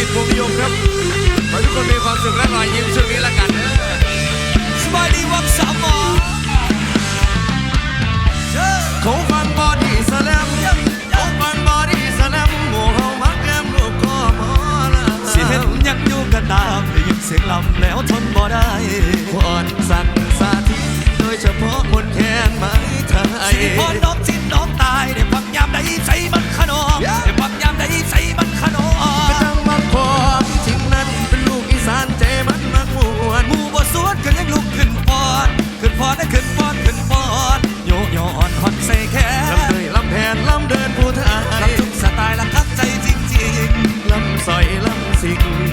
สิทธิ์ภูมิยงครับขอทุกคนมีความสุขและรอยยิ้มช่วงนี้ละกันนสบายดีวักสามมอเขฟังบอดี้สแลมเขาฟังบอดี้สแลมหมู่เฮามักแกมลูกก็หมอละสิเห็นยังยู่กันตามได้ยินเสียงลำแล้วทนบ่ได้ขอดสั่นสาธิตโดยเฉพาะคนแคนไม้ไทยสิพอน้องจินน้องตายได้พักยามได้ใจ นะขึ้นปอดขึ้นปอดโยโย่อ่อนฮอนใส่แค่ลำเตยลำแผนลำเดินผู้ไทยลำทุกสไตล์ลำทักใจจริงๆลำใส่ลำสิง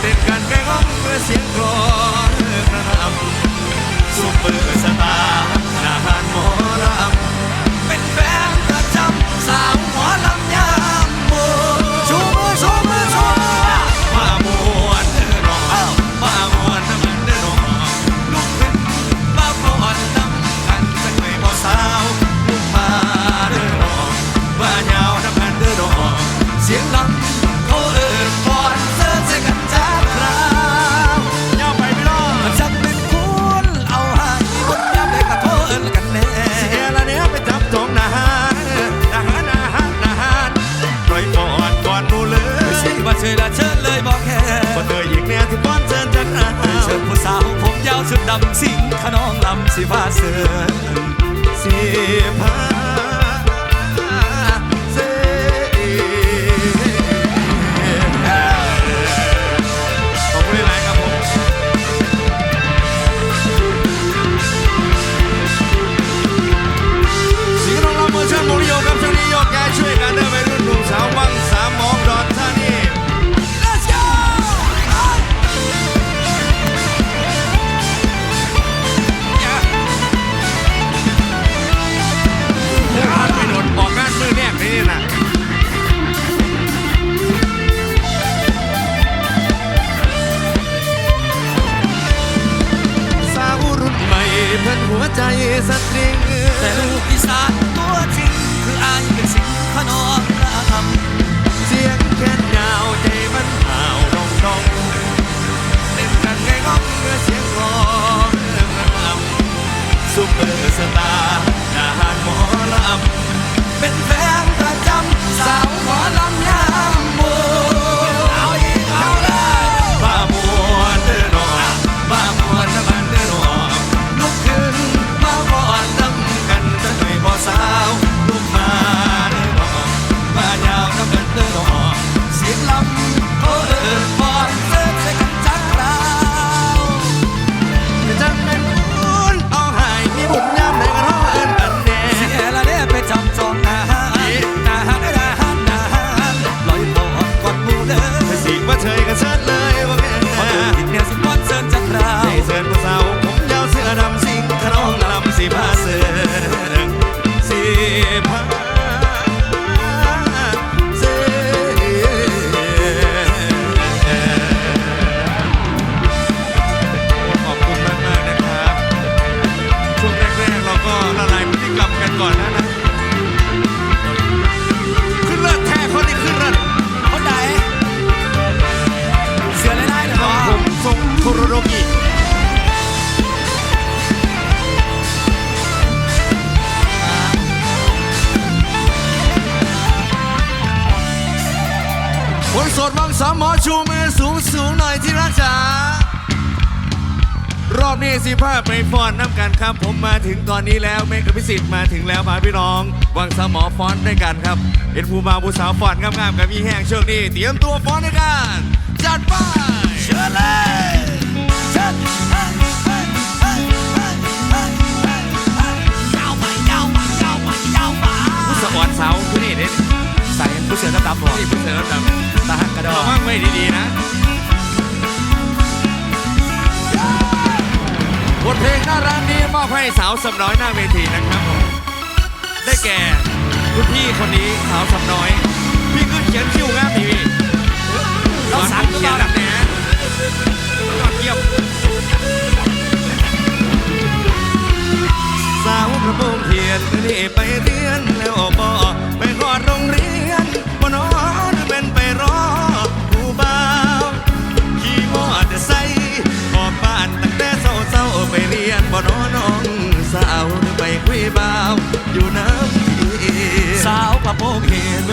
เป็นการแม่งองเมื่อเสียงกรอนกระนำซุเปอร์สตาร์นาหารหมอลำำสิงขนองลำสิฟ้าเสือสิพา ถึงตอนนี้แล้วเมกพิสิทธิ์มาถึงแล้วมาพี่น้องวางสมอฟ้อนด้วยกันครับเอ็นภูมาบูสาวฟอนงามๆกับมีแห้งช่วงนี้เตรียมตัวฟ้อนด้วยกันจัดไปเชิญเลยจัดสะออนเสาผู้นี่เด็ใส่ผู้เสือดำดำหรอผู้เสือดำตาหักกระดองระวังไว้ดีๆนะ บทเพลงน่ารักนี้มอบให้สาวสำน้อยหน้าเวทีนะครับผมได้แก่คุณพี่คนนี้สาวสำน้อย พี่ขึ้นเขียนชิวงามดีพี่เราสามเขียนแบบไหนยอดเยี่ยมสาวกระโปรงเทียนนี่ไปเรียนแล้วบอ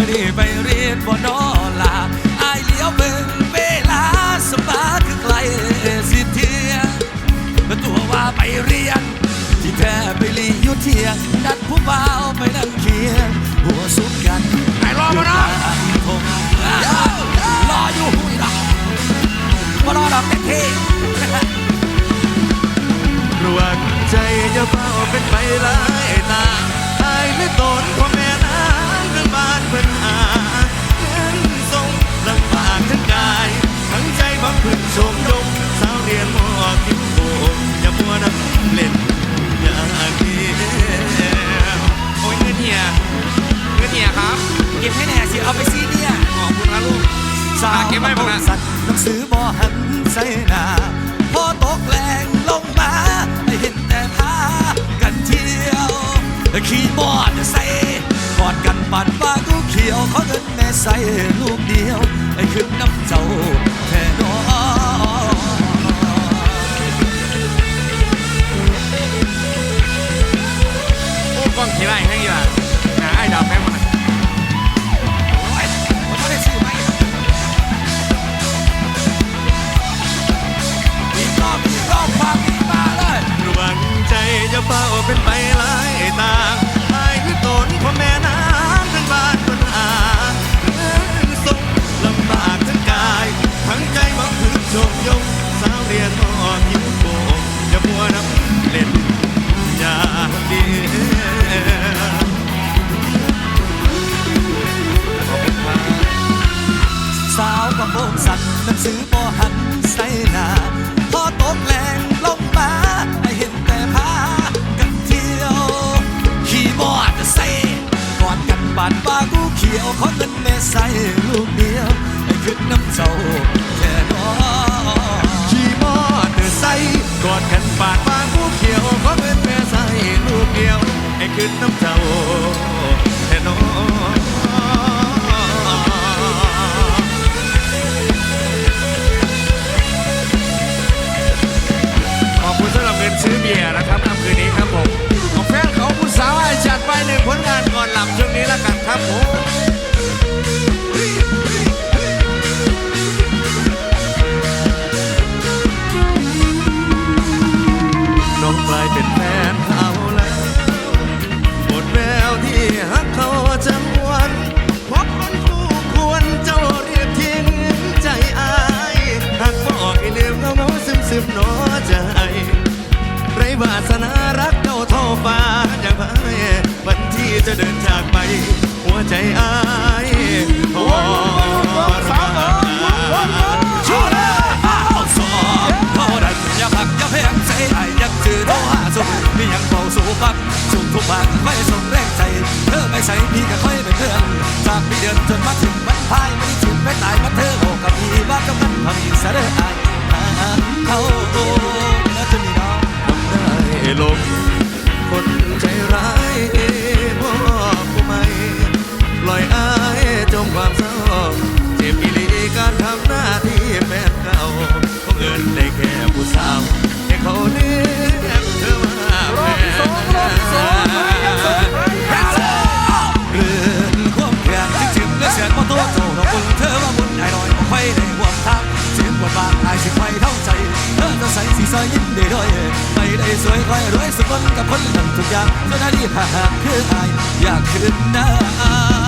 ได้ไปเรียนบ่นอลาอายเลี้ยวเบิ่งเวลาสบาคือไกลสิเทียก็ตัวว่าไปเรียน ที่แท้ไปลียู่เทียนัดผู้เบาไปนั่งเคียงหัวสุดกันไอ้รอมานะรออยู่หุยดอกบ่รอดอกเต็มที่รวังใจจะเบาเป็นไปหลายตาำสารอายหาเขาโอ้น่าจะมีน้องทำได้ลมคนใจร้ายเอบอกกูไม่ปล่อยอายจมความเศร้าเจ็บอีลีการทำหน้าที่แม่ ซอยยิ้มได้ด้วยไปได้สวยคอยรวยสุขคนกับคนนั้นทุกอย่างเมื่อนาดีผ่าคืออายอยากคืนหน้า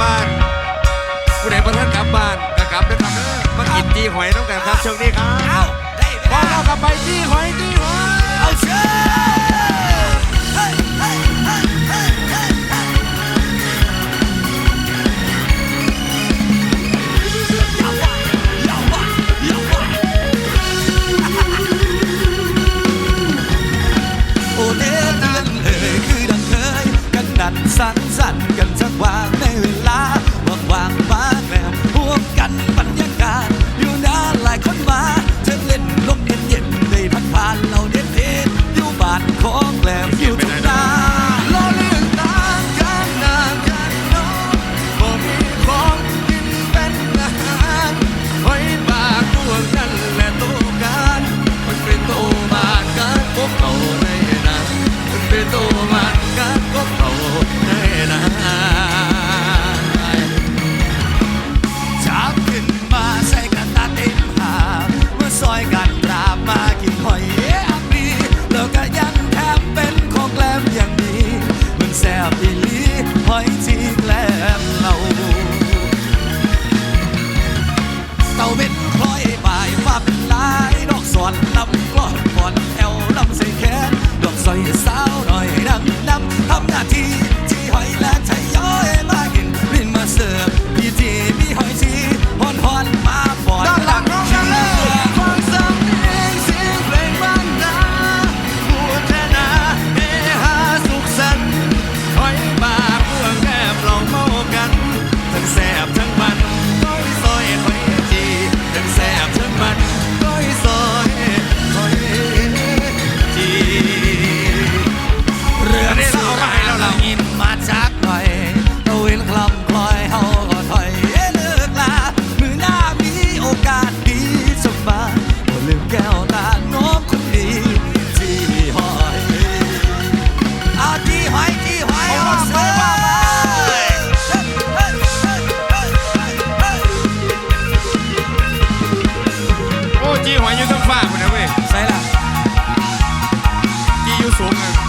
บ้าน ผู้ใดประท่านกลับบ้านก็กลับนะครับเด้อมากินจีหอยน้องกันครับช่วงนี้ครับเาไเพอาเรากลับไปจีหอยจีหอย เอาเชิญ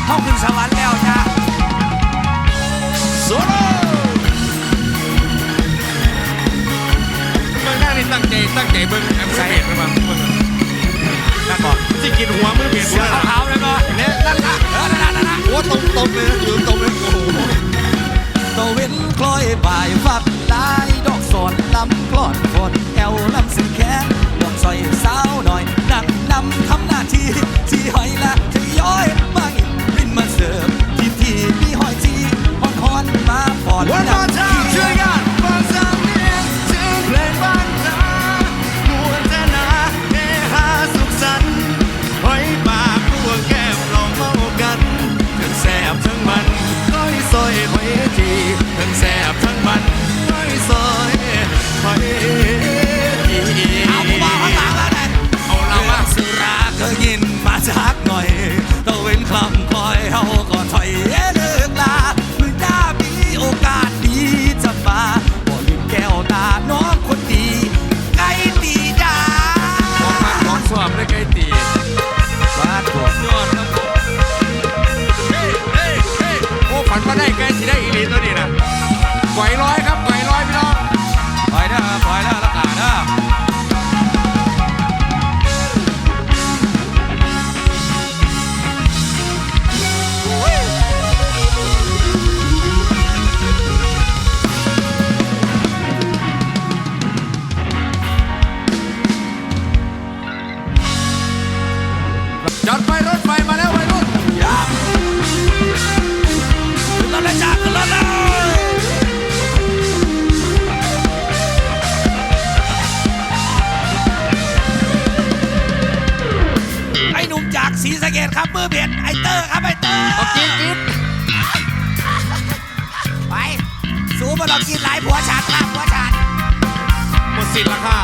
เข้าขึ้นสวรรค์แล้วจ้าโซโล่เมือหน้านี่ตั้งใจตั้งใจเบิ้งแอมไซด์หรือเปล่าเบิ่งก่อนที่กินหัวมือเปลี่ยนหัวขาวๆเลยก่อนเนี่ยนั่นละเออนั่นละนั่ตุ้ตรงตรงเลยอยู่ตรเลยโอ้โหตะเวนคล้อยใบฝับลายดอกสอนลำกลอดคนแอวลำสื่อแค่ลองซอยสาวหน่อยนั่งนำทำหน้าที่ที่หอยละที่ย้อยมาอี my fault. One more time. sila ka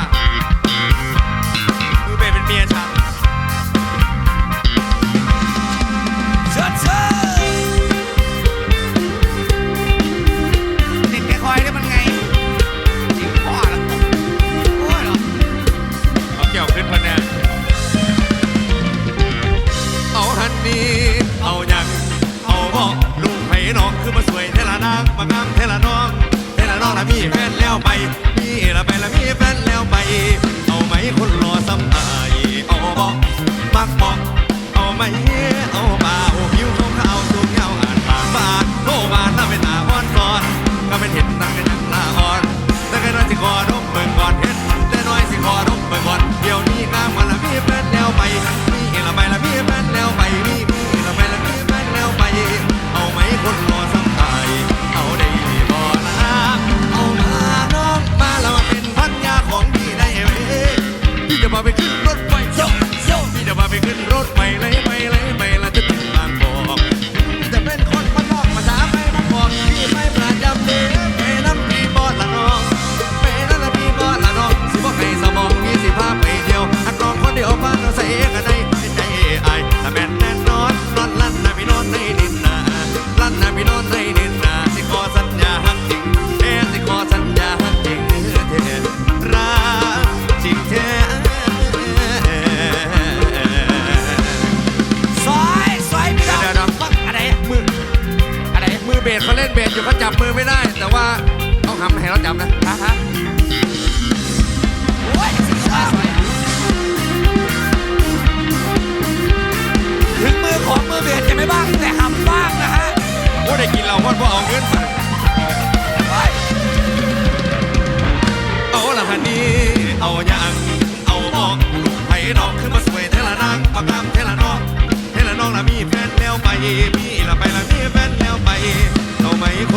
lady. แฟนแล้วไปพี่ละไปละมี่แฟนแล้วไปเราไม่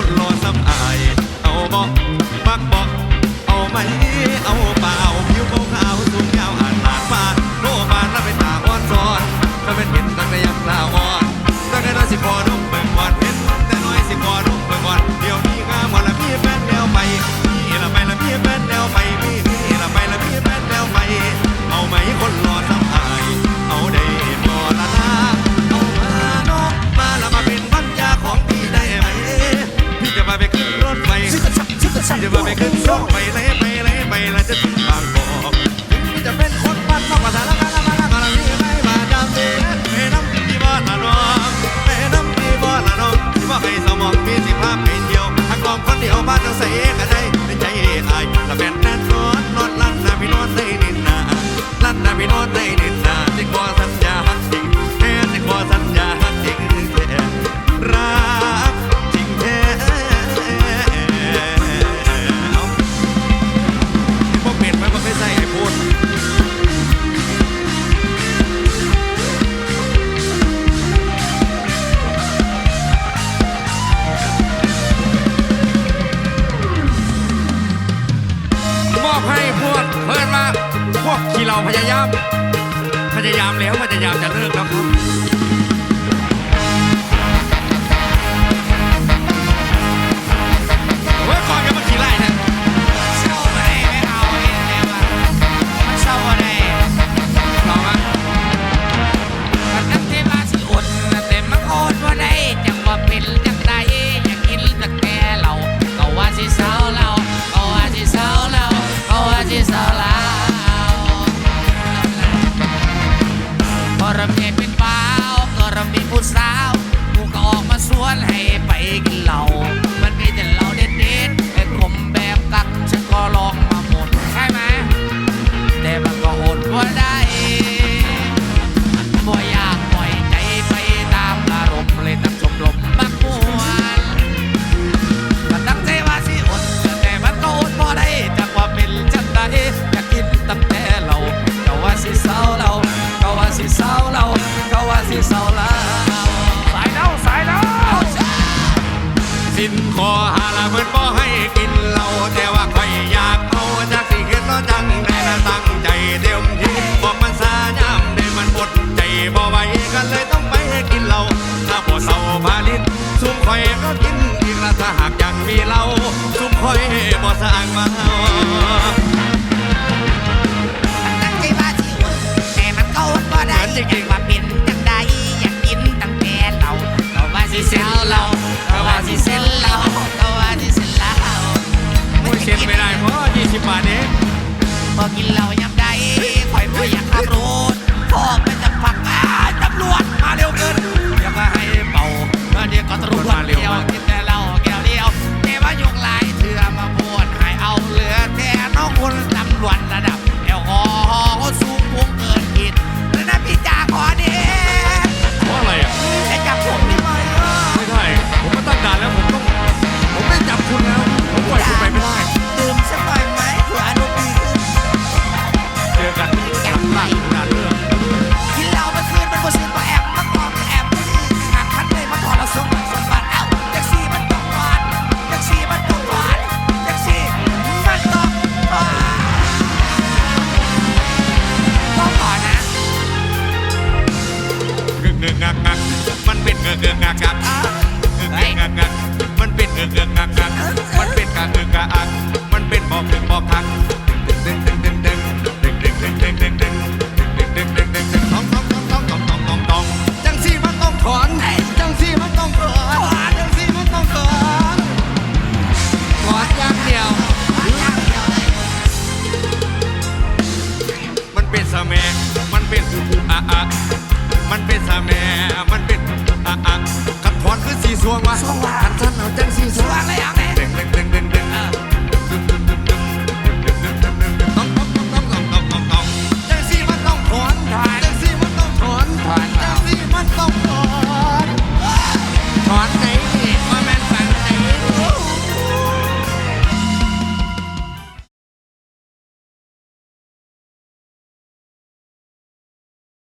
เรพยายาม พยายามแล้วพยายามจะเลิกแล้วครับ เราสุขคอยบ่สร้างมาตั้งใจว่าสิเวิร์กแต่มันเข้าบ่ได้อยากว่าเป็นจังใดอยากกินตั้งแต่เราก็ว่าสิเซลเราก็ว่าสิเซลเราก็ว่าสิเซลเราโอ้ยเซ็นไม่ได้เพราะยี่สิบบาทเองพอกินเรา